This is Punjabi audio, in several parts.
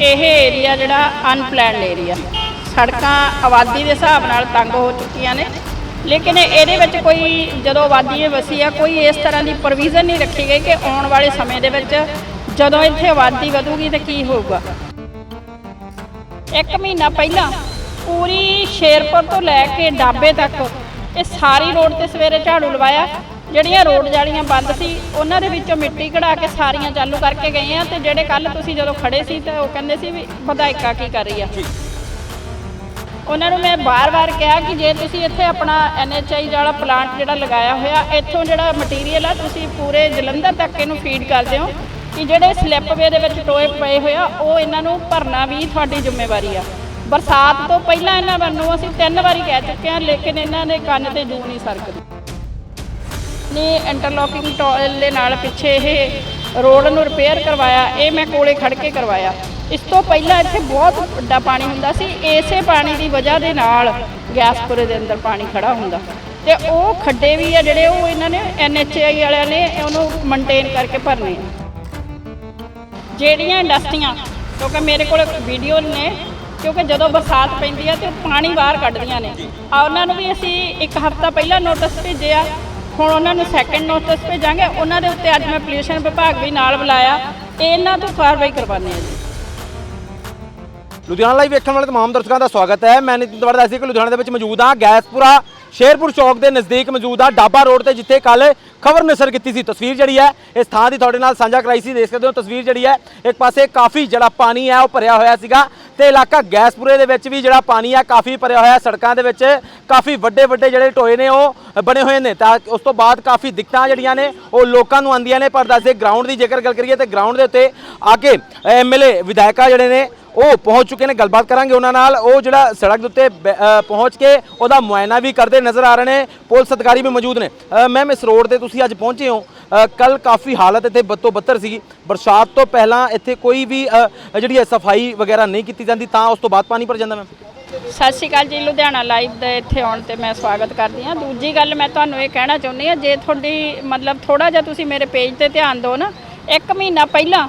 ਇਹ ਏਰੀਆ ਜਿਹੜਾ ਅਨਪਲੈਨਡ ਏਰੀਆ ਸੜਕਾਂ ਆਬਾਦੀ ਦੇ ਹਿਸਾਬ ਨਾਲ ਤੰਗ ਹੋ ਚੁੱਕੀਆਂ ਨੇ। ਲੇਕਿਨ ਇਹਦੇ ਵਿੱਚ ਕੋਈ ਜਦੋਂ ਆਬਾਦੀ ਵਸੀ ਆ, ਕੋਈ ਇਸ ਤਰ੍ਹਾਂ ਦੀ ਪ੍ਰੋਵੀਜ਼ਨ ਨਹੀਂ ਰੱਖੀ ਗਈ ਕਿ ਆਉਣ ਵਾਲੇ ਸਮੇਂ ਦੇ ਵਿੱਚ ਜਦੋਂ ਇੱਥੇ ਆਬਾਦੀ ਵਧੂਗੀ ਤਾਂ ਕੀ ਹੋਊਗਾ। ਇੱਕ ਮਹੀਨਾ ਪਹਿਲਾਂ ਪੂਰੀ ਸ਼ੇਰਪੁਰ ਤੋਂ ਲੈ ਕੇ ਡਾਬੇ ਤੱਕ ਇਹ ਸਾਰੀ ਰੋਡ ਤੇ ਸਵੇਰੇ ਝਾੜੂ ਲਵਾਇਆ। ਜਿਹੜੀਆਂ ਰੋਡ ਜਾਲੀਆਂ ਬੰਦ ਸੀ ਉਹਨਾਂ ਦੇ ਵਿੱਚੋਂ ਮਿੱਟੀ ਕਢਾ ਕੇ ਸਾਰੀਆਂ ਚਾਲੂ ਕਰਕੇ ਗਏ ਆ ਤੇ ਜਿਹੜੇ ਕੱਲ ਤੁਸੀਂ ਜਦੋਂ ਖੜੇ ਸੀ ਤੇ ਉਹ ਕਹਿੰਦੇ ਸੀ ਵੀ ਵਿਧਾਇਕਾ ਕੀ ਕਰ ਰਹੀ ਆ। ਉਹਨਾਂ ਨੂੰ ਮੈਂ ਬਾਰ-ਬਾਰ ਕਿਹਾ ਕਿ ਜੇ ਤੁਸੀਂ ਇੱਥੇ ਆਪਣਾ ਐਨਐਚਆਈ ਵਾਲਾ ਪਲਾਂਟ ਜਿਹੜਾ ਲਗਾਇਆ ਹੋਇਆ ਇੱਥੋਂ ਜਿਹੜਾ ਮਟੀਰੀਅਲ ਆ ਤੁਸੀਂ ਪੂਰੇ ਜਲੰਧਰ ਤੱਕ ਇਹਨੂੰ ਫੀਡ ਕਰਦੇ ਹੋ ਕਿ ਜਿਹੜੇ ਸਲਿੱਪਵੇ ਦੇ ਵਿੱਚ ਟੋਏ ਪਏ ਹੋਇਆ ਉਹ ਇਹਨਾਂ ਨੂੰ ਭਰਨਾ ਵੀ ਤੁਹਾਡੀ ਜ਼ਿੰਮੇਵਾਰੀ ਆ। ਬਰਸਾਤ ਤੋਂ ਪਹਿਲਾਂ ਇਹਨਾਂ ਨੂੰ ਅਸੀਂ ਤਿੰਨ ਵਾਰੀ ਕਹਿ ਚੁੱਕੇ ਹਾਂ ਲੇਕਿਨ ਇਹਨਾਂ ਦੇ ਕੰਨ ਤੇ ਜੂ ਨਹੀਂ ਸਰਕਦੀ। ਨੇ ਇੰਟਰਲੋਕਿੰਗ ਟੋਇਲ ਦੇ ਨਾਲ ਪਿੱਛੇ ਇਹ ਰੋਡ ਨੂੰ ਰਿਪੇਅਰ ਕਰਵਾਇਆ, ਇਹ ਮੈਂ ਕੋਲੇ ਖੜ ਕੇ ਕਰਵਾਇਆ। ਇਸ ਤੋਂ ਪਹਿਲਾਂ ਇੱਥੇ ਬਹੁਤ ਵੱਡਾ ਪਾਣੀ ਹੁੰਦਾ ਸੀ, ਇਸੇ ਪਾਣੀ ਦੀ ਵਜ੍ਹਾ ਦੇ ਨਾਲ ਗੈਸਪੁਰੇ ਦੇ ਅੰਦਰ ਪਾਣੀ ਖੜਾ ਹੁੰਦਾ। ਤੇ ਉਹ ਖੱਡੇ ਵੀ ਆ ਜਿਹੜੇ ਉਹ ਇਹਨਾਂ ਨੇ ਐਨਐਚਆਈ ਵਾਲਿਆਂ ਨੇ ਉਹਨੂੰ ਮੇਨਟੇਨ ਕਰਕੇ ਭਰਨੇ ਆ। ਜਿਹੜੀਆਂ ਇੰਡਸਟਰੀਆਂ, ਕਿਉਂਕਿ ਮੇਰੇ ਕੋਲ ਵੀਡੀਓ ਨੇ, ਕਿਉਂਕਿ ਜਦੋਂ ਬਰਸਾਤ ਪੈਂਦੀ ਆ ਤੇ ਉਹ ਪਾਣੀ ਬਾਹਰ ਕੱਢਦੀਆਂ ਨੇ। ਆ, ਉਹਨਾਂ ਨੂੰ ਵੀ ਅਸੀਂ ਇੱਕ ਹਫ਼ਤਾ ਪਹਿਲਾਂ ਨੋਟਿਸ ਭੇਜਿਆ ਹੁਣ ਉਹਨਾਂ ਨੂੰ ਸੈਕੰਡ ਨੋਟਿਸ ਭੇਜਾਂਗੇ। ਉਹਨਾਂ ਦੇ ਉੱਤੇ ਅੱਜ ਮੈਂ ਪੋਲਿਊਸ਼ਨ ਵਿਭਾਗ ਵੀ ਨਾਲ ਬੁਲਾਇਆ। ਤੇ ਇਹਨਾਂ ਤੋਂ ਕਾਰਵਾਈ ਕਰਵਾਉਂਦੇ ਆ ਜੀ। ਲੁਧਿਆਣਾ ਲਾਈਵ ਵੇਖਣ ਵਾਲੇ ਤਮਾਮ ਦਰਸ਼ਕਾਂ ਦਾ ਸਵਾਗਤ ਹੈ। ਮੈਂ ਨਿਤਿਨ ਤਵੜ ਦੱਸਦੀ ਕਿ ਲੁਧਿਆਣਾ ਦੇ ਵਿੱਚ ਮੌਜੂਦ ਹਾਂ ਗੈਸਪੁਰਾ, ਸ਼ੇਰਪੁਰ ਚੌਕ ਦੇ ਨਜ਼ਦੀਕ ਮੌਜੂਦ ਹਾਂ ਡਾਬਾ ਰੋਡ ਤੇ, ਜਿੱਥੇ ਕੱਲ ਖਬਰ ਨਸ਼ਰ ਕੀਤੀ ਸੀ। ਤਸਵੀਰ ਜਿਹੜੀ ਹੈ, ਇਸ ਥਾਂ ਦੀ ਤੁਹਾਡੇ ਨਾਲ ਸਾਂਝਾ ਕਰਾਈ ਸੀ। ਦੇਖ ਸਕਦੇ ਹੋ ਤਸਵੀਰ ਜਿਹੜੀ ਹੈ, ਇੱਕ ਪਾਸੇ ਕਾਫੀ ਜਿਹੜਾ ਪਾਣੀ ਹੈ, ਉਹ ਭਰਿਆ ਹੋਇਆ ਸੀਗਾ ਤੇ ਇਲਾਕਾ ਗੈਸਪੁਰੇ ਦੇ ਵਿੱਚ ਵੀ ਜਿਹੜਾ ਪਾਣੀ ਆ ਕਾਫੀ ਭਰਿਆ ਹੋਇਆ ਸੜਕਾਂ ਦੇ ਵਿੱਚ ਕਾਫੀ ਵੱਡੇ ਵੱਡੇ ਜਿਹੜੇ ਟੋਏ ਨੇ, ਉਹ ਬਣੇ ਹੋਏ ਨੇ। ਤਾਂ ਉਸ ਤੋਂ ਬਾਅਦ ਕਾਫੀ ਦਿੱਕਤਾਂ ਜਿਹੜੀਆਂ ਨੇ, ਉਹ ਲੋਕਾਂ ਨੂੰ ਆਉਂਦੀਆਂ ਨੇ। ਪਰ ਦੱਸਦੇ ਗਰਾਊਂਡ ਦੀ ਜੇਕਰ ਗੱਲ ਕਰੀਏ ਤੇ ਗਰਾਊਂਡ ਦੇ ਉੱਤੇ ਆ ਕੇ ਐਮਐਲਏ ਵਿਧਾਇਕਾ ਜਿਹੜੇ ਨੇ ਉਹ ਪਹੁੰਚ ਚੁੱਕੇ ਨੇ, ਗੱਲਬਾਤ ਕਰਾਂਗੇ ਉਹਨਾਂ ਨਾਲ। ਉਹ ਜਿਹੜਾ ਸੜਕ ਦੇ ਉੱਤੇ ਬ- ਪਹੁੰਚ ਕੇ ਉਹਦਾ ਮੁਆਇਨਾ ਵੀ ਕਰਦੇ ਨਜ਼ਰ ਆ ਰਹੇ ਨੇ, ਪੁਲਿਸ ਅਧਿਕਾਰੀ ਵੀ ਮੌਜੂਦ ਨੇ। ਮੈਮ, ਇਸ ਰੋਡ ਤੇ ਤੁਸੀਂ ਅੱਜ ਪਹੁੰਚੇ ਹੋ। ਕੱਲ ਕਾਫੀ ਹਾਲਤ ਇੱਥੇ ਬੱਤੋ ਬੱਤਰ ਸੀ ਬਰਸਾਤ ਤੋਂ ਪਹਿਲਾਂ ਇੱਥੇ ਕੋਈ ਵੀ ਜਿਹੜੀ ਹੈ ਸਫ਼ਾਈ ਵਗੈਰਾ ਨਹੀਂ ਕੀਤੀ ਜਾਂਦੀ, ਤਾਂ ਉਸ ਤੋਂ ਬਾਅਦ ਪਾਣੀ ਭਰ ਜਾਂਦਾ, ਮੈਮ? ਸਤਿ ਸ਼੍ਰੀ ਅਕਾਲ ਜੀ, ਲੁਧਿਆਣਾ ਲਾਈਵ ਦੇ ਇੱਥੇ ਆਉਣ ਤੇ ਮੈਂ ਸਵਾਗਤ ਕਰਦੀ ਹਾਂ। ਦੂਜੀ ਗੱਲ ਮੈਂ ਤੁਹਾਨੂੰ ਇਹ ਕਹਿਣਾ ਚਾਹੁੰਦੀ ਹਾਂ, ਜੇ ਤੁਹਾਡੀ, ਮਤਲਬ ਥੋੜਾ ਜਿਹਾ ਤੁਸੀਂ ਮੇਰੇ ਪੇਜ ਤੇ ਧਿਆਨ ਦਿਓ ਨਾ, ਇੱਕ ਮਹੀਨਾ ਪਹਿਲਾਂ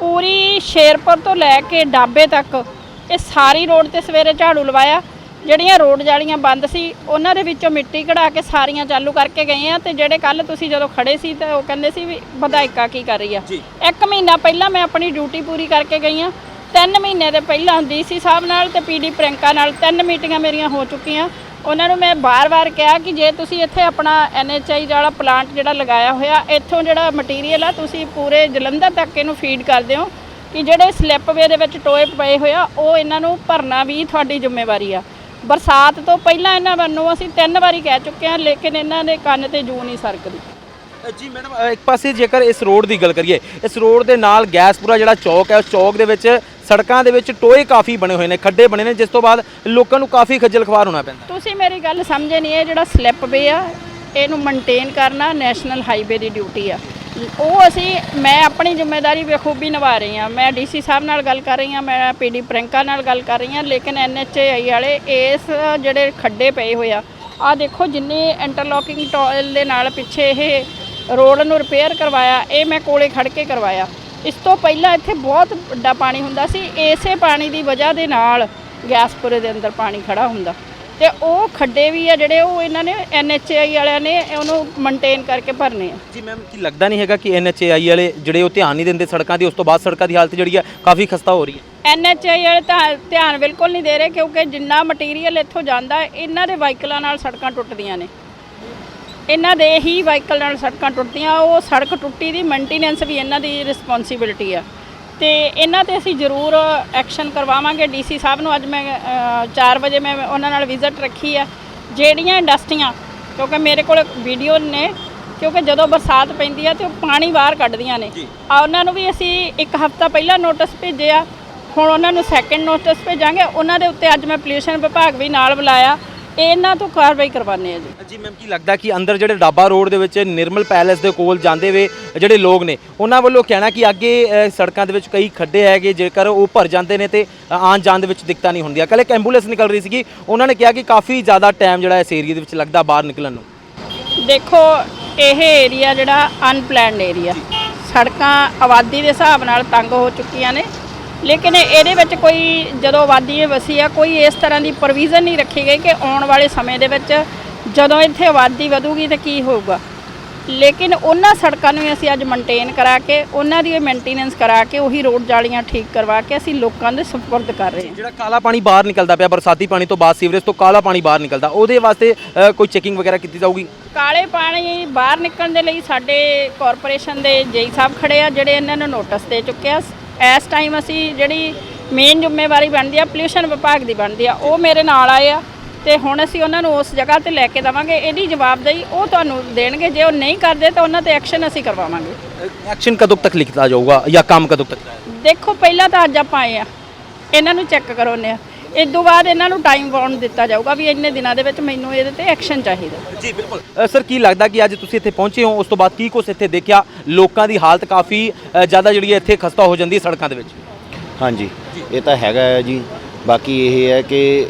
ਪੂਰੀ ਸ਼ੇਰਪੁਰ ਤੋਂ ਲੈ ਕੇ ਡਾਬੇ ਤੱਕ ਇਹ ਸਾਰੀ ਰੋਡ ਤੇ ਸਵੇਰੇ ਝਾੜੂ ਲਵਾਇਆ। ਜਿਹੜੀਆਂ ਰੋਡ ਜਾਲੀਆਂ ਬੰਦ ਸੀ ਉਹਨਾਂ ਦੇ ਵਿੱਚੋਂ ਮਿੱਟੀ ਕਢਾ ਕੇ ਸਾਰੀਆਂ ਚਾਲੂ ਕਰਕੇ ਗਏ ਆ ਤੇ ਜਿਹੜੇ ਕੱਲ ਤੁਸੀਂ ਜਦੋਂ ਖੜੇ ਸੀ ਤੇ ਉਹ ਕਹਿੰਦੇ ਸੀ ਵੀ ਵਿਧਾਇਕਾ ਕੀ ਕਰ ਰਹੀ ਆ। ਇੱਕ ਮਹੀਨਾ ਪਹਿਲਾਂ ਮੈਂ ਆਪਣੀ ਡਿਊਟੀ ਪੂਰੀ ਕਰਕੇ ਗਈ ਆ। ਤਿੰਨ ਮਹੀਨੇ ਦੇ ਪਹਿਲਾਂ ਡੀਸੀ ਸਾਹਿਬ ਨਾਲ ਤੇ ਪੀਡੀ ਪ੍ਰਿੰਕਾ ਨਾਲ। ਤਿੰਨ ਮੀਟਿੰਗਾਂ ਮੇਰੀਆਂ ਹੋ ਚੁੱਕੀਆਂ। ਉਹਨਾਂ ਨੂੰ ਮੈਂ ਬਾਰ-ਬਾਰ ਕਿਹਾ ਕਿ ਜੇ ਤੁਸੀਂ ਇੱਥੇ ਆਪਣਾ ਐਨਐਚਆਈ ਵਾਲਾ ਪਲਾਂਟ ਜਿਹੜਾ ਲਗਾਇਆ ਹੋਇਆ, ਇੱਥੋਂ ਜਿਹੜਾ ਮਟੀਰੀਅਲ ਆ, ਤੁਸੀਂ ਪੂਰੇ ਜਲੰਧਰ ਤੱਕ ਇਹਨੂੰ ਫੀਡ ਕਰਦੇ ਹੋ ਕਿ ਜਿਹੜੇ ਸਲਿੱਪਵੇ ਦੇ ਵਿੱਚ ਟੋਏ ਪਏ ਹੋਇਆ ਉਹ ਇਹਨਾਂ ਨੂੰ ਭਰਨਾ ਵੀ ਤੁਹਾਡੀ ਜ਼ਿੰਮੇਵਾਰੀ ਆ। ਬਰਸਾਤ ਤੋਂ ਪਹਿਲਾਂ ਇਹਨਾਂ ਨੂੰ ਅਸੀਂ ਤਿੰਨ ਵਾਰੀ ਕਹਿ ਚੁੱਕੇ ਹਾਂ, ਲੇਕਿਨ ਇਹਨਾਂ ਦੇ ਕੰਨ ਤੇ ਜੂ ਨਹੀਂ ਸਰਕਦੀ। ਜੀ ਮੈਡਮ ਇੱਕ ਪਾਸੇ ਜੇਕਰ ਇਸ ਰੋਡ ਦੀ ਗੱਲ ਕਰੀਏ, ਇਸ ਰੋਡ ਦੇ ਨਾਲ ਗੈਸਪੁਰਾ ਜਿਹੜਾ ਚੌਕ ਹੈ, ਉਸ ਚੌਕ ਦੇ ਵਿੱਚ ਸੜਕਾਂ ਦੇ ਵਿੱਚ ਟੋਏ ਕਾਫੀ ਬਣੇ ਹੋਏ ਨੇ, ਖੱਡੇ ਬਣੇ ਨੇ, ਜਿਸ ਤੋਂ ਬਾਅਦ ਲੋਕਾਂ ਨੂੰ ਕਾਫੀ ਖੱਜਲ ਖਵਾਰ ਹੋਣਾ ਪੈਂਦਾ। ਤੁਸੀਂ ਮੇਰੀ ਗੱਲ ਸਮਝੇ ਨਹੀਂ, ਇਹ ਜਿਹੜਾ ਸਲਿੱਪ ਵੇ ਆ, ਇਹਨੂੰ ਮੇਨਟੇਨ ਕਰਨਾ ਨੈਸ਼ਨਲ ਹਾਈਵੇ ਦੀ ਡਿਊਟੀ ਆ। ਉਹ ਅਸੀਂ, ਮੈਂ ਆਪਣੀ ਜ਼ਿੰਮੇਵਾਰੀ ਬਖੂਬੀ ਨਿਭਾ ਰਹੀ ਹਾਂ। ਮੈਂ ਡੀਸੀ ਸਾਹਿਬ ਨਾਲ ਗੱਲ ਕਰ ਰਹੀ ਹਾਂ, ਮੈਂ ਪੀਡੀ ਪ੍ਰਿੰਕਾ ਨਾਲ ਗੱਲ ਕਰ ਰਹੀ ਹਾਂ, ਲੇਕਿਨ ਐਨਐਚਏਆਈ ਵਾਲੇ ਇਸ ਜਿਹੜੇ ਖੱਡੇ ਪਏ ਹੋਏ ਆ ਦੇਖੋ ਜਿੰਨੇ ਇੰਟਰਲੋਕਿੰਗ ਟੋਇਲ ਦੇ ਨਾਲ ਪਿੱਛੇ ਇਹ ਰੋਡ ਨੂੰ ਰਿਪੇਅਰ ਕਰਵਾਇਆ, ਇਹ ਮੈਂ ਕੋਲੇ ਖੜ ਕੇ ਕਰਵਾਇਆ। ਇਸ ਤੋਂ ਪਹਿਲਾਂ ਇੱਥੇ ਬਹੁਤ ਵੱਡਾ ਪਾਣੀ ਹੁੰਦਾ ਸੀ ਇਸੇ ਪਾਣੀ ਦੀ ਵਜ੍ਹਾ ਦੇ ਨਾਲ ਗੈਸਪੁਰੇ ਦੇ ਅੰਦਰ ਪਾਣੀ ਖੜਾ ਹੁੰਦਾ। ਤੇ ਉਹ ਖੱਡੇ ਵੀ ਆ ਜਿਹੜੇ ਉਹ ਇਹਨਾਂ ਨੇ ਐਨਐਚਆਈ ਵਾਲਿਆਂ ਨੇ ਉਹਨੂੰ ਮੇਨਟੇਨ ਕਰਕੇ ਭਰਨੇ ਆ। ਜੀ ਮੈਮ ਕੀ ਲੱਗਦਾ ਨਹੀਂ ਹੈਗਾ ਕਿ ਐਨਐਚਏਆਈ ਵਾਲੇ ਜਿਹੜੇ ਉਹ ਧਿਆਨ ਨਹੀਂ ਦਿੰਦੇ ਸੜਕਾਂ ਦੀ ਉਸ ਤੋਂ ਬਾਅਦ ਸੜਕਾਂ ਦੀ ਹਾਲਤ ਜਿਹੜੀ ਹੈ ਕਾਫੀ ਖਸਤਾ ਹੋ ਰਹੀ ਹੈ? ਐਨਐਚਆਈ ਵਾਲੇ ਤਾਂ ਧਿਆਨ ਬਿਲਕੁਲ ਨਹੀਂ ਦੇ ਰਹੇ ਕਿਉਂਕਿ ਜਿੰਨਾ ਮਟੀਰੀਅਲ ਇੱਥੋਂ ਜਾਂਦਾ ਇਹਨਾਂ ਦੇ ਵਾਹੀਕਲਾਂ ਨਾਲ ਸੜਕਾਂ ਟੁੱਟਦੀਆਂ ਨੇ। ਇਹਨਾਂ ਦੇ ਹੀ ਵਾਹੀਕਲ ਨਾਲ ਸੜਕਾਂ ਟੁੱਟਦੀਆਂ ਉਹ ਸੜਕ ਟੁੱਟੀ ਦੀ ਮੇਨਟੇਨੈਂਸ ਵੀ ਇਹਨਾਂ ਦੀ ਰਿਸਪੌਂਸਿਬਿਲਟੀ ਆ। ਤੇ ਇਹਨਾਂ ਤੇ ਅਸੀਂ ਜ਼ਰੂਰ ਐਕਸ਼ਨ ਕਰਵਾਵਾਂਗੇ। ਡੀਸੀ ਸਾਹਿਬ ਨੂੰ ਅੱਜ ਮੈਂ 4 ਵਜੇ ਮੈਂ ਉਹਨਾਂ ਨਾਲ ਵਿਜ਼ਿਟ ਰੱਖੀ ਆ। ਜਿਹੜੀਆਂ ਇੰਡਸਟਰੀਆਂ ਕਿਉਂਕਿ ਮੇਰੇ ਕੋਲ ਵੀਡੀਓ ਨੇ ਕਿਉਂਕਿ ਜਦੋਂ ਬਰਸਾਤ ਪੈਂਦੀ ਆ ਤੇ ਉਹ ਪਾਣੀ ਬਾਹਰ ਕੱਢਦੀਆਂ ਨੇ। ਆ ਉਹਨਾਂ ਨੂੰ ਵੀ ਅਸੀਂ ਇੱਕ ਹਫ਼ਤਾ ਪਹਿਲਾਂ ਨੋਟਿਸ ਭੇਜਿਆ। ਹੁਣ ਉਹਨਾਂ ਨੂੰ ਸੈਕੰਡ ਨੋਟਿਸ ਭੇਜਾਂਗੇ। ਉਹਨਾਂ ਦੇ ਉੱਤੇ ਅੱਜ ਮੈਂ ਪੋਲਿਊਸ਼ਨ ਵਿਭਾਗ ਵੀ ਨਾਲ ਬੁਲਾਇਆ। ਇਹਨਾਂ ਤੋਂ ਕਾਰਵਾਈ ਕਰਵਾਉਂਦੇ ਆ ਜੀ। ਜੀ ਮੈਮ ਕੀ ਲੱਗਦਾ ਕਿ ਅੰਦਰ ਜਿਹੜੇ ਡਾਬਾ ਰੋਡ ਦੇ ਵਿੱਚ ਨਿਰਮਲ ਪੈਲੇਸ ਦੇ ਕੋਲ ਜਾਂਦੇ ਵੇ ਜਿਹੜੇ ਲੋਕ ਨੇ ਉਹਨਾਂ ਵੱਲੋਂ ਕਹਿਣਾ ਕਿ ਅੱਗੇ ਅ, ਸੜਕਾਂ ਦੇ ਵਿੱਚ ਕਈ ਖੱਡੇ ਹੈਗੇ ਜੇਕਰ ਉਹ ਭਰ ਜਾਂਦੇ ਨੇ ਤੇ ਆਉਣ ਜਾਣ ਦੇ ਵਿੱਚ ਦਿੱਕਤਾਂ ਨਹੀਂ ਹੁੰਦੀਆਂ। ਕੱਲ ਇੱਕ ਐਂਬੂਲੈਂਸ ਨਿਕਲ ਰਹੀ ਸੀਗੀ ਉਹਨਾਂ ਨੇ ਕਿਹਾ ਕਿ ਕਾਫੀ ਜ਼ਿਆਦਾ ਟਾਈਮ ਜਿਹੜਾ ਇਸ ਏਰੀਆ ਦੇ ਵਿੱਚ ਲੱਗਦਾ ਬਾਹਰ ਨਿਕਲਣ ਨੂੰ। ਦੇਖੋ ਇਹ ਏਰੀਆ ਜਿਹੜਾ ਅਨਪਲੈਨਡ ਏਰੀਆ। ਸੜਕਾਂ ਆਬਾਦੀ ਦੇ ਹਿਸਾਬ ਨਾਲ ਤੰਗ ਹੋ ਚੁੱਕੀਆਂ ਨੇ। ਲੇਕਿਨ ਇਹਦੇ ਵਿੱਚ ਕੋਈ ਜਦੋਂ ਆਬਾਦੀ ਵਸੀ ਆ ਕੋਈ ਇਸ ਤਰ੍ਹਾਂ ਦੀ ਪ੍ਰੋਵੀਜ਼ਨ ਨਹੀਂ ਰੱਖੀ ਗਈ ਕਿ ਆਉਣ ਵਾਲੇ ਸਮੇਂ ਦੇ ਵਿੱਚ ਜਦੋਂ ਇੱਥੇ ਆਬਾਦੀ ਵਧੂਗੀ ਤਾਂ ਕੀ ਹੋਊਗਾ। ਲੇਕਿਨ ਉਹਨਾਂ ਸੜਕਾਂ ਨੂੰ ਵੀ ਅਸੀਂ ਅੱਜ ਮੇਨਟੇਨ ਕਰਾ ਕੇ ਉਹਨਾਂ ਦੀ ਮੇਨਟੇਨੈਂਸ ਕਰਾ ਕੇ ਉਹੀ ਰੋਡ ਜਾਲੀਆਂ ਠੀਕ ਕਰਵਾ ਕੇ ਅਸੀਂ ਲੋਕਾਂ ਦੇ ਸਪੁਰਦ ਕਰ ਰਹੇ ਹਾਂ। ਜਿਹੜਾ ਕਾਲਾ ਪਾਣੀ ਬਾਹਰ ਨਿਕਲਦਾ ਪਿਆ ਬਰਸਾਤੀ ਪਾਣੀ ਤੋਂ ਬਾਅਦ ਸੀਵਰੇਜ ਤੋਂ ਕਾਲਾ ਪਾਣੀ ਬਾਹਰ ਨਿਕਲਦਾ ਉਹਦੇ ਵਾਸਤੇ ਅ, ਕੋਈ ਚੈਕਿੰਗ ਵਗੈਰਾ ਕੀਤੀ ਜਾਊਗੀ? ਕਾਲੇ ਪਾਣੀ ਬਾਹਰ ਨਿਕਲਣ ਦੇ ਲਈ ਸਾਡੇ ਕਾਰਪੋਰੇਸ਼ਨ ਦੇ ਜੇਈ ਸਾਹਿਬ ਖੜੇ ਆ ਜਿਹੜੇ ਇਹਨਾਂ ਨੂੰ ਨੋਟਿਸ ਦੇ ਚੁੱਕੇ ਆ। ਇਸ ਟਾਈਮ ਅਸੀਂ ਜਿਹੜੀ ਮੇਨ ਜ਼ਿੰਮੇਵਾਰੀ ਬਣਦੀ ਆ ਪੋਲਿਊਸ਼ਨ ਵਿਭਾਗ ਦੀ ਬਣਦੀ ਆ ਉਹ ਮੇਰੇ ਨਾਲ ਆਏ ਆ ਤੇ ਹੁਣ ਅਸੀਂ ਉਹਨਾਂ ਨੂੰ ਉਸ ਜਗ੍ਹਾ ਤੇ ਲੈ ਕੇ ਦਵਾਂਗੇ ਇਹਦੀ ਜਵਾਬਦੇਹੀ ਉਹ ਤੁਹਾਨੂੰ ਦੇਣਗੇ ਜੇ ਉਹ ਨਹੀਂ ਕਰਦੇ ਤਾਂ ਉਹਨਾਂ ਤੇ ਐਕਸ਼ਨ ਅਸੀਂ ਕਰਵਾਵਾਂਗੇ। ਐਕਸ਼ਨ ਕਦੋਂ ਤੱਕ ਲਿਖਤਾ ਜਾਊਗਾ ਜਾਂ ਕੰਮ ਕਦੋਂ ਤੱਕ? ਦੇਖੋ ਪਹਿਲਾਂ ਤਾਂ ਅੱਜ ਆਪਾਂ ਆਏ ਆ ਇਹਨਾਂ ਨੂੰ ਚੈੱਕ ਕਰਵਾਉਂਦੇ ਆ। ਇਸ ਤੋਂ ਬਾਅਦ ਇਹਨਾਂ ਨੂੰ ਟਾਈਮ ਬਾਉਂਡ ਦਿੱਤਾ ਜਾਊਗਾ ਵੀ ਇੰਨੇ ਦਿਨਾਂ ਦੇ ਵਿੱਚ ਮੈਨੂੰ ਇਹਦੇ ਤੇ ਐਕਸ਼ਨ ਚਾਹੀਦਾ। ਜੀ ਬਿਲਕੁਲ। ਸਰ ਕੀ ਲੱਗਦਾ ਕਿ ਅੱਜ ਤੁਸੀਂ ਇੱਥੇ ਪਹੁੰਚੇ ਹੋ? ਉਸ ਤੋਂ ਬਾਅਦ ਕੀ ਕੁਛ ਇੱਥੇ ਦੇਖਿਆ? ਲੋਕਾਂ ਦੀ ਹਾਲਤ ਕਾਫੀ ਅ, ਜ਼ਿਆਦਾ ਜਿਹੜੀ ਹੈ ਇੱਥੇ ਖਸਤਾ ਹੋ ਜਾਂਦੀ ਹੈ ਸੜਕਾਂ ਦੇ ਵਿੱਚ। ਹਾਂਜੀ ਇਹ ਤਾਂ ਹੈਗਾ ਹੈ ਜੀ। ਬਾਕੀ ਇਹ ਹੈ ਕਿ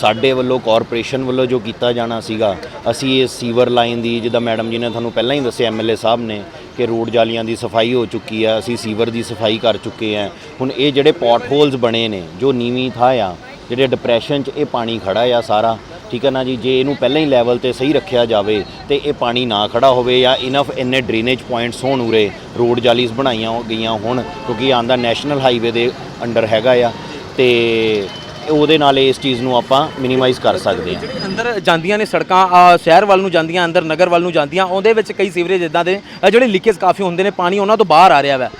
ਸਾਡੇ ਵੱਲੋਂ ਕਾਰਪੋਰੇਸ਼ਨ ਵੱਲੋਂ ਜੋ ਕੀਤਾ ਜਾਣਾ ਸੀਗਾ ਅਸੀਂ ਇਹ ਸੀਵਰ ਲਾਈਨ ਦੀ ਜਿੱਦਾਂ ਮੈਡਮ ਜੀ ਨੇ ਤੁਹਾਨੂੰ ਪਹਿਲਾਂ ਹੀ ਦੱਸਿਆ ਐਮਐਲਏ ਸਾਹਿਬ ਨੇ ਕਿ ਰੋਡ ਜਾਲੀਆਂ ਦੀ ਸਫ਼ਾਈ ਹੋ ਚੁੱਕੀ ਆ ਅਸੀਂ ਸੀਵਰ ਦੀ ਸਫ਼ਾਈ ਕਰ ਚੁੱਕੇ ਆ ਹੁਣ ਇਹ ਜਿਹੜੇ ਪੌਟ ਹੋਲਸ ਬਣੇ ਨੇ ਜੋ ਨੀਵੀਂ ਥਾਂ ਆ ਜਿਹੜੇ ਡਿਪਰੈਸ਼ਨ 'ਚ ਇਹ ਪਾਣੀ ਖੜਾ ਆ ਸਾਰਾ, ਠੀਕ ਹੈ ਨਾ ਜੀ? ਜੇ ਇਹਨੂੰ ਪਹਿਲਾਂ ਹੀ ਲੈਵਲ ਤੇ ਸਹੀ ਰੱਖਿਆ ਜਾਵੇ ਤੇ ਇਹ ਪਾਣੀ ਨਾ ਖੜਾ ਹੋਵੇ ਜਾਂ ਇਨਫ ਇੰਨੇ ਡਰੇਨੇਜ ਪੁਆਇੰਟਸ ਹੋਣ ਉਰੇ ਰੋਡ ਜਾਲੀਜ਼ ਬਣਾਈਆਂ ਗਈਆਂ ਹੋਣ, ਕਿਉਂਕਿ ਆਂਦਾ ਨੈਸ਼ਨਲ ਹਾਈਵੇ ਦੇ ਅੰਡਰ ਹੈਗਾ ਆ, ਤੇ ਉਹਦੇ ਨਾਲ ਇਸ ਚੀਜ਼ ਨੂੰ ਆਪਾਂ ਮਿਨੀਮਾਈਜ਼ ਕਰ ਸਕਦੇ ਹਾਂ। ਅੰਦਰ ਜਾਂਦੀਆਂ ਨੇ ਸੜਕਾਂ ਸ਼ਹਿਰ ਵੱਲ ਨੂੰ ਜਾਂਦੀਆਂ, ਅੰਦਰ ਨਗਰ ਵੱਲ ਨੂੰ ਜਾਂਦੀਆਂ, ਉਹਦੇ ਵਿੱਚ ਕਈ ਸੀਵਰੇਜ ਇਦਾਂ ਦੇ ਜਿਹੜੇ ਲੀਕੇਜ ਕਾਫੀ ਹੁੰਦੇ ਨੇ, ਪਾਣੀ ਉਹਨਾਂ ਤੋਂ ਬਾਹਰ ਆ ਰਿਹਾ ਵਾ।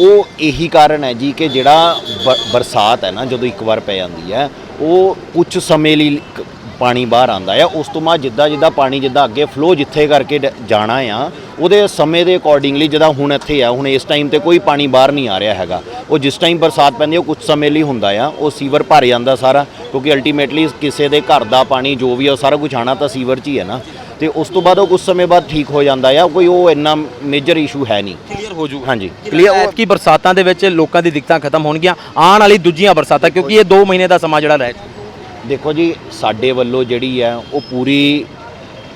ਉਹ ਇਹੀ ਕਾਰਨ ਹੈ ਜੀ ਕਿ ਜਿਹੜਾ ਬ- ਬਰਸਾਤ ਹੈ ਨਾ, ਜਦੋਂ ਇੱਕ ਵਾਰ ਪੈ ਜਾਂਦੀ ਹੈ, ਉਹ ਕੁਝ ਸਮੇਂ ਲਈ ਕ- ਪਾਣੀ ਬਾਹਰ ਆਂਦਾ ਆ ਉਸ ਤੋਂ ਬਾਅਦ ਜਿੱਦਾਂ ਜਿੱਦਾਂ ਪਾਣੀ ਜਿੱਦਾਂ ਅੱਗੇ ਫਲੋ ਜਿੱਥੇ ਕਰਕੇ ਡ- ਜਾਣਾ ਆ, ਉਹਦੇ ਸਮੇਂ ਦੇ ਅਕੋਰਡਿੰਗਲੀ ਜਿੱਦਾਂ ਹੁਣ ਇੱਥੇ ਆ, ਹੁਣ ਇਸ ਟਾਈਮ ਤੇ ਕੋਈ ਪਾਣੀ ਬਾਹਰ ਨਹੀਂ ਆ ਰਿਹਾ ਹੈਗਾ। ਉਹ ਜਿਸ ਟਾਈਮ ਬਰਸਾਤ ਪੈਂਦੀ ਉਹ ਕੁਝ ਸਮੇਂ ਲਈ ਹੁੰਦਾ ਆ, ਉਹ ਸੀਵਰ ਭਰ ਜਾਂਦਾ ਸਾਰਾ, ਕਿਉਂਕਿ ਅਲਟੀਮੇਟਲੀ ਕਿਸੇ ਦੇ ਘਰ ਦਾ ਪਾਣੀ ਜੋ ਵੀ ਆ, ਉਹ ਸਾਰਾ ਕੁਝ ਆਣਾ ਤਾਂ ਸੀਵਰ 'ਚ ਹੀ ਹੈ ਨਾ। ਤੇ ਉਸ ਤੋਂ ਬਾਅਦ ਉਹ ਕੁਝ ਸਮੇਂ ਬਾਅਦ ਠੀਕ ਹੋ ਜਾਂਦਾ ਆ ਕੋਈ ਉਹ ਇੰਨਾ ਮੇਜਰ ਇਸ਼ੂ ਹੈ ਨਹੀਂ। ਕਲੀਅਰ ਹੋ ਜੂ ਹਾਂਜੀ। ਕਲੀਅਰ ਕਿ ਬਰਸਾਤਾਂ ਦੇ ਵਿੱਚ ਲੋਕਾਂ ਦੀ ਦਿੱਕਤਾਂ ਖਤਮ ਹੋਣਗੀਆਂ ਆਉਣ ਵਾਲੀ ਦੂਜੀਆਂ ਬਰਸਾਤਾਂ ਕਿਉਂਕਿ ਇਹ 2 ਮਹੀਨੇ ਦਾ ਸਮਾਂ ਜਿਹੜਾ ਰਹਿ ਦੇਖੋ ਜੀ ਸਾਡੇ ਵੱਲੋਂ ਜਿਹੜੀ ਹੈ ਉਹ ਪੂਰੀ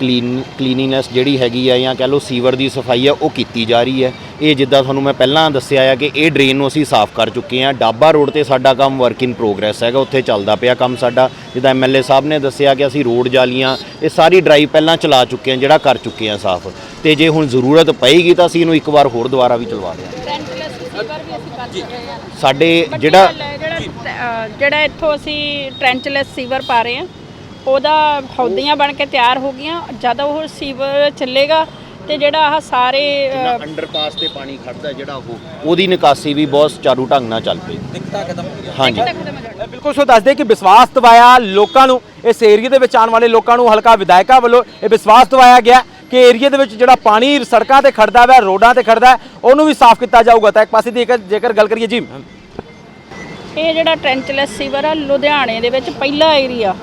ਕਲੀਨ ਕਲੀਨੀਨੈਸ ਜਿਹੜੀ ਹੈਗੀ ਆ ਜਾਂ ਕਹ ਲਓ ਸੀਵਰ ਦੀ ਸਫ਼ਾਈ ਆ ਉਹ ਕੀਤੀ ਜਾ ਰਹੀ ਹੈ। ਇਹ ਜਿੱਦਾਂ ਤੁਹਾਨੂੰ ਮੈਂ ਪਹਿਲਾਂ ਦੱਸਿਆ ਆ ਕਿ ਇਹ ਡਰੇਨ ਨੂੰ ਅਸੀਂ ਸਾਫ਼ ਕਰ ਚੁੱਕੇ ਆ। ਡਾਬਾ ਰੋਡ ਤੇ ਸਾਡਾ ਕੰਮ ਵਰਕ ਇਨ ਪ੍ਰੋਗਰੈਸ ਹੈਗਾ ਉੱਥੇ ਚੱਲਦਾ ਪਿਆ ਕੰਮ ਸਾਡਾ। ਜਿੱਦਾਂ ਐਮਐਲਏ ਸਾਹਿਬ ਨੇ ਦੱਸਿਆ ਕਿ ਅਸੀਂ ਰੋਡ ਜਾਲੀਆਂ ਇਹ ਸਾਰੀ ਡਰਾਈਵ ਪਹਿਲਾਂ ਚਲਾ ਚੁੱਕੇ ਆ ਜਿਹੜਾ ਕਰ ਚੁੱਕੇ ਆ ਸਾਫ਼। ਤੇ ਜੇ ਹੁਣ ਜ਼ਰੂਰਤ ਪਏਗੀ ਤਾਂ ਅਸੀਂ ਇਹਨੂੰ ਇੱਕ ਵਾਰ ਹੋਰ ਦੁਬਾਰਾ ਵੀ ਚਲਵਾ ਦਿਆਂਗੇ। ਸਾਡੇ ਜਿਹੜਾ ਜਿਹੜਾ ਇੱਥੋਂ ਅਸੀਂ ਟ੍ਰੈਂਚਲੈਸ ਸੀਵਰ ਪਾ ਰਹੇ ਹਾਂ ਉਹਦਾ ਹੌਦੀਆਂ ਬਣ ਕੇ ਤਿਆਰ ਹੋ ਗਈਆਂ। ਜਦ ਉਹ ਸੀਵਰ ਚੱਲੇਗਾ ਤੇ ਜਿਹੜਾ ਆਹ ਸਾਰੇ ਅੰਡਰਪਾਸ ਤੇ ਪਾਣੀ ਖੜਦਾ ਜਿਹੜਾ ਉਹ ਉਹਦੀ ਨਿਕਾਸੀ ਵੀ ਬਹੁਤ ਚਾਰੂ ਢੰਗ ਨਾਲ ਚੱਲ ਪਈ। ਦਿੱਕਤਾਂ ਖਤਮ ਹੋਣਗੀਆਂ ਹਾਂਜੀ। ਬਿਲਕੁਲ ਸੋ ਦੱਸਦੇ ਕਿ ਵਿਸ਼ਵਾਸ ਦਿਵਾਇਆ ਲੋਕਾਂ ਨੂੰ ਇਸ ਏਰੀਆ ਦੇ ਵਿੱਚ ਆਉਣ ਵਾਲੇ ਲੋਕਾਂ ਨੂੰ ਹਲਕਾ ਵਿਧਾਇਕਾਂ ਵੱਲੋਂ ਇਹ ਵਿਸ਼ਵਾਸ ਦਿਵਾਇਆ ਗਿਆ ਕਿ ਏਰੀਆ ਦੇ ਵਿੱਚ ਜਿਹੜਾ ਪਾਣੀ ਸੜਕਾਂ ਤੇ ਖੜਦਾ ਹੈ ਰੋਡਾਂ ਤੇ ਖੜਦਾ ਹੈ ਉਹਨੂੰ ਵੀ ਸਾਫ਼ ਕੀਤਾ ਜਾਊਗਾ। ਤਾਂ ਇੱਕ ਪਾਸੇ ਦੀ ਜੇਕਰ ਗੱਲ ਕਰੀਏ ਜੀ। ਇਹ ਜਿਹੜਾ ਟ੍ਰੈਂਚਲੈਸ ਸੀਵਰ ਆ ਲੁਧਿਆਣੇ ਦੇ ਵਿੱਚ ਪਹਿਲਾ ਏਰੀਆ।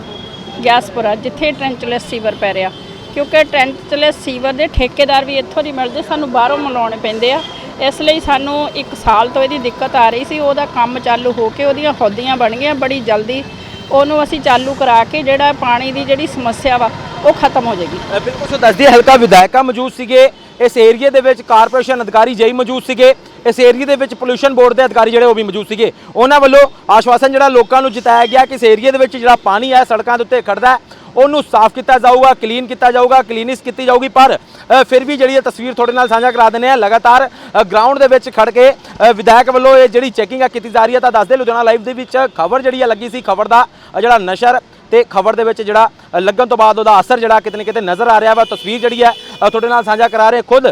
ਗਿਆਸਪੁਰਾ ਜਿੱਥੇ ਟ੍ਰੈਂਚਲੈਸ ਸੀਵਰ ਪੈ ਰਿਹਾ। ਕਿਉਂਕਿ ਟ੍ਰੈਂਚਲੈਸ ਸੀਵਰ ਦੇ ਠੇਕੇਦਾਰ ਵੀ ਇੱਥੋਂ ਦੀ ਮਿਲਦੇ ਸਾਨੂੰ ਬਾਹਰੋਂ ਮੰਗਵਾਉਣੇ ਪੈਂਦੇ ਆ। ਇਸ ਲਈ ਸਾਨੂੰ 1 ਸਾਲ ਤੋਂ ਇਹਦੀ ਦਿੱਕਤ ਆ ਰਹੀ ਸੀ ਉਹਦਾ ਕੰਮ ਚਾਲੂ ਹੋ ਕੇ ਉਹਦੀਆਂ ਹੌਦੀਆਂ ਬਣ ਗਈਆਂ ਬੜੀ ਜਲਦੀ ਉਹਨੂੰ ਅਸੀਂ ਚਾਲੂ ਕਰਾ ਕੇ ਜਿਹੜਾ ਪਾਣੀ ਦੀ ਜਿਹੜੀ ਸਮੱਸਿਆ ਵਾ ਉਹ ਖਤਮ ਹੋ ਜਾਏਗੀ। ਅ, ਬਿਲਕੁਲ ਸੋ ਦੱਸਦੀ ਹਲਕਾ ਵਿਧਾਇਕਾ ਮੌਜੂਦ ਸੀਗੇ। ਇਸ ਏਰੀਆ ਦੇ ਵਿੱਚ ਕਾਰਪੋਰੇਸ਼ਨ ਅਧਿਕਾਰੀ ਜਈ ਮੌਜੂਦ ਸੀਗੇ। ਇਸ ਏਰੀਏ ਦੇ ਵਿੱਚ ਪੋਲੂਸ਼ਨ ਬੋਰਡ ਦੇ ਅਧਿਕਾਰੀ ਜਿਹੜੇ ਉਹ ਵੀ ਮੌਜੂਦ ਸੀਗੇ। ਉਹਨਾਂ ਵੱਲੋਂ ਆਸ਼ਵਾਸਨ ਜਿਹੜਾ ਲੋਕਾਂ ਨੂੰ ਜਿਤਾਇਆ ਗਿਆ ਕਿ ਇਸ ਏਰੀਏ ਦੇ ਵਿੱਚ ਜਿਹੜਾ ਪਾਣੀ ਹੈ ਸੜਕਾਂ ਦੇ ਉੱਤੇ ਖੜਦਾ ਹੈ, ਉਹਨੂੰ ਸਾਫ਼ ਕੀਤਾ ਜਾਊਗਾ ਕਲੀਨ ਕੀਤਾ ਜਾਊਗਾ ਕਲੀਨਿਸ ਕੀਤੀ ਜਾਊਗੀ। ਪਰ ਫਿਰ ਵੀ ਜਿਹੜੀ ਇਹ ਤਸਵੀਰ ਤੁਹਾਡੇ ਨਾਲ ਸਾਂਝਾ ਕਰਾ ਦਿੰਦੇ ਆ ਲਗਾਤਾਰ ਗਰਾਊਂਡ ਦੇ ਵਿੱਚ ਖੜ ਕੇ ਵਿਧਾਇਕ ਵੱਲੋਂ ਇਹ ਜਿਹੜੀ ਚੈਕਿੰਗ ਆ ਕੀਤੀ ਜਾ ਰਹੀ ਹੈ, ਤਾਂ ਦੱਸਦੇ ਲੁਧਿਆਣਾ ਲਾਈਵ ਦੇ ਵਿੱਚ ਖਬਰ ਜਿਹੜੀ ਆ ਲੱਗੀ ਸੀ, ਖਬਰ ਦਾ ਜਿਹੜਾ ਨਸ਼ਰ ਤੇ ਖਬਰ ਦੇ ਵਿੱਚ ਜਿਹੜਾ ਲੱਗਣ ਤੋਂ ਬਾਅਦ ਉਹਦਾ ਅਸਰ ਜਿਹੜਾ ਕਿਤੇ ਨਾ ਕਿਤੇ ਨਜ਼ਰ ਆ ਰਿਹਾ ਵਾ, ਤਸਵੀਰ ਜਿਹੜੀ ਹੈ ਤੁਹਾਡੇ ਨਾਲ ਸਾਂਝਾ ਕਰਾ ਰਹੇ ਖੁਦ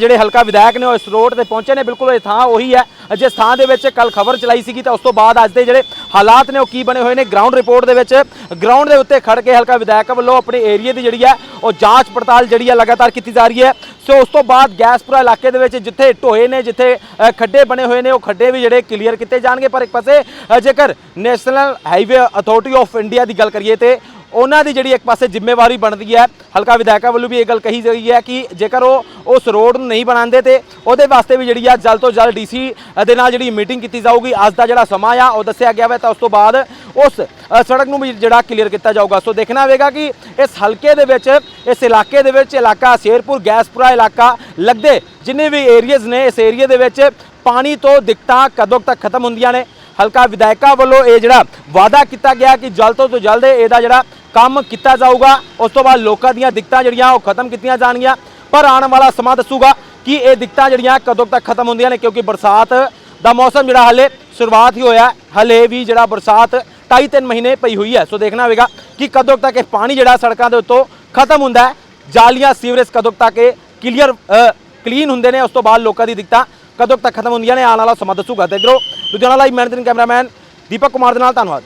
ਜਿਹੜੇ ਹਲਕਾ ਵਿਧਾਇਕ ਨੇ ਉਹ ਇਸ ਰੋਡ ਤੇ ਪਹੁੰਚੇ ਨੇ, ਬਿਲਕੁਲ ਇਹ ਥਾਂ ਉਹੀ ਹੈ, ਜਿਸ ਥਾਂ ਦੇ ਵਿੱਚ ਕੱਲ ਖਬਰ ਚਲਾਈ ਸੀਗੀ, ਤਾਂ ਉਸ ਤੋਂ ਬਾਅਦ ਅੱਜ ਦੇ ਜਿਹੜੇ ਹਾਲਾਤ ਨੇ ਉਹ ਕੀ ਬਣੇ ਹੋਏ ਨੇ ਗਰਾਊਂਡ ਰਿਪੋਰਟ ਦੇ ਵਿੱਚ ਗਰਾਊਂਡ ਦੇ ਉੱਤੇ ਖੜ ਕੇ ਹਲਕਾ ਵਿਧਾਇਕ ਵੱਲੋਂ ਆਪਣੇ ਏਰੀਆ ਦੀ ਜਿਹੜੀ ਹੈ, ਉਹ ਜਾਂਚ ਪੜਤਾਲ ਜਿਹੜੀ ਹੈ ਲਗਾਤਾਰ ਕੀਤੀ ਜਾ ਰਹੀ ਹੈ ਸੋ ਉਸ ਤੋਂ ਬਾਅਦ ਗੈਸਪੁਰਾ ਇਲਾਕੇ ਦੇ ਵਿੱਚ ਜਿੱਥੇ ਢੋਏ ਨੇ, ਜਿੱਥੇ ਖੱਡੇ ਬਣੇ ਹੋਏ ਨੇ, ਉਹ ਖੱਡੇ ਵੀ ਜਿਹੜੇ ਕਲੀਅਰ ਕੀਤੇ ਜਾਣਗੇ। ਪਰ ਇੱਕ ਪਾਸੇ ਜੇਕਰ national highway authority of India ਦੀ ਗੱਲ ਕਰੀਏ ਤੇ ਉਹਨਾਂ ਦੀ ਜਿਹੜੀ ਇੱਕ ਪਾਸੇ ਜ਼ਿੰਮੇਵਾਰੀ ਬਣਦੀ ਹੈ, ਹਲਕਾ ਵਿਧਾਇਕਾਂ ਵੱਲੋਂ ਵੀ ਇਹ ਗੱਲ ਕਹੀ ਗਈ ਹੈ ਕਿ ਜੇਕਰ ਉਹ ਉਸ ਰੋਡ ਨੂੰ ਨਹੀਂ ਬਣਾਉਂਦੇ ਤੇ ਉਹਦੇ ਵਾਸਤੇ ਵੀ ਜਿਹੜੀ ਆ ਜਲਦ ਤੋਂ ਜਲਦ ਡੀਸੀ ਦੇ ਨਾਲ ਜਿਹੜੀ ਮੀਟਿੰਗ ਕੀਤੀ ਜਾਊਗੀ। ਅੱਜ ਦਾ ਜਿਹੜਾ ਸਮਾਂ ਆ, ਉਹ ਦੱਸਿਆ ਗਿਆ ਵਾ ਤਾਂ ਉਸ ਤੋਂ ਬਾਅਦ ਉਸ ਸੜਕ ਨੂੰ ਵੀ ਜਿਹੜਾ ਕਲੀਅਰ ਕੀਤਾ ਜਾਊਗਾ। ਸੋ ਦੇਖਣਾ ਹੋਵੇਗਾ ਕਿ ਇਸ ਹਲਕੇ ਦੇ ਵਿੱਚ, ਇਸ ਇਲਾਕੇ ਦੇ ਵਿੱਚ ਇਲਾਕਾ ਸ਼ੇਰਪੁਰ, ਗੈਸਪੁਰਾ ਇਲਾਕਾ ਲੱਗਦੇ ਜਿੰਨੇ ਵੀ ਏਰੀਆਜ਼ ਨੇ, ਇਸ ਏਰੀਆ ਦੇ ਵਿੱਚ ਪਾਣੀ ਤੋਂ ਦਿੱਕਤਾਂ ਕਦੋਂ ਤੱਕ ਖਤਮ ਹੁੰਦੀਆਂ ਨੇ ਹਲਕਾ ਵਿਧਾਇਕਾਂ ਵੱਲੋਂ ਇਹ ਜਿਹੜਾ ਵਾਅਦਾ ਕੀਤਾ ਗਿਆ ਕਿ ਜਲਦ ਤੋਂ ਜਲਦ ਇਹਦਾ ਜਿਹੜਾ ਕੰਮ ਕੀਤਾ ਜਾਊਗਾ, ਉਸ ਤੋਂ ਬਾਅਦ ਲੋਕਾਂ ਦੀਆਂ ਦਿੱਕਤਾਂ ਜਿਹੜੀਆਂ ਉਹ ਖਤਮ ਕੀਤੀਆਂ ਜਾਣਗੀਆਂ। ਪਰ ਆਉਣ ਵਾਲਾ ਸਮਾਂ ਦੱਸੂਗਾ ਕਿ ਇਹ ਦਿੱਕਤਾਂ ਜਿਹੜੀਆਂ ਕਦੋਂ ਤੱਕ ਖਤਮ ਹੁੰਦੀਆਂ ਨੇ, ਕਿਉਂਕਿ ਬਰਸਾਤ ਦਾ ਮੌਸਮ ਜਿਹੜਾ ਹਲੇ ਸ਼ੁਰੂਆਤ ਹੀ ਹੋਇਆ ਹਲੇ ਵੀ ਜਿਹੜਾ ਬਰਸਾਤ 2.5-3 ਮਹੀਨੇ ਪਈ ਹੋਈ ਹੈ। ਸੋ ਦੇਖਣਾ ਹੋਵੇਗਾ ਕਿ ਕਦੋਂ ਤੱਕ ਇਹ ਪਾਣੀ ਜਿਹੜਾ ਸੜਕਾਂ ਦੇ ਉੱਤੋਂ ਖਤਮ ਹੁੰਦਾ ਹੈ। ਜਾਲੀਆਂ, ਸੀਵਰੇਜ ਕਦੋਂ ਤੱਕ ਇਹ ਕਲੀਅਰ ਕਲੀਨ ਹੁੰਦੇ ਨੇ, ਉਸ ਤੋਂ ਬਾਅਦ ਲੋਕਾਂ ਦੀ ਦਿੱਕਤਾਂ ਕਦੋਂ ਤੱਕ ਖਤਮ ਹੁੰਦੀਆਂ ਨੇ? ਆਉਣ ਵਾਲਾ ਸਮਾਂ ਦੱਸੂਗਾ। ਤੇ ਇਧਰੋਂ Ludhiana live managing cameraman Deepak Kumar ਦੇ ਨਾਲ, ਧੰਨਵਾਦ।